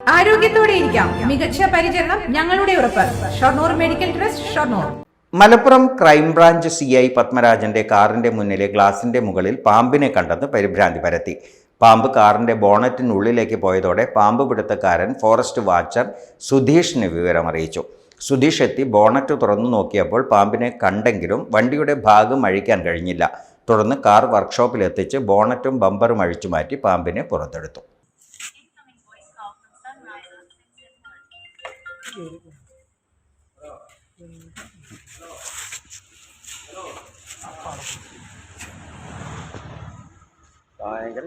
ആരോഗ്യത്തോടെ ഇരിക്കാം. മികച്ച പരിചരണം ഞങ്ങളുടെ ഉറപ്പ്. Shoranur medical trust Shoranur. Malappuram crime branch C I പത്മരാജന്റെ കാറിന്റെ മുന്നിലെ ഗ്ലാസിന്റെ മുകളിൽ പാമ്പിനെ കണ്ടെന്ന് പരിഭ്രാന്തി പരത്തി. പാമ്പ് കാറിന്റെ ബോണറ്റിനുള്ളിലേക്ക് പോയതോടെ പാമ്പ് പിടുത്തക്കാരൻ ഫോറസ്റ്റ് വാച്ചർ സുധീഷിന് വിവരമറിയിച്ചു സുധീഷ് എത്തി ബോണറ്റ് തുറന്നു നോക്കിയപ്പോൾ പാമ്പിനെ കണ്ടെങ്കിലും വണ്ടിയുടെ ഭാഗം അഴിക്കാൻ കഴിഞ്ഞില്ല. തുടർന്ന് കാർ വർക്ക്ഷോപ്പിൽ എത്തിച്ച് ബോണറ്റും ബമ്പറും അഴിച്ചു മാറ്റി പാമ്പിനെ പുറത്തെടുത്തു. ഭയങ്കര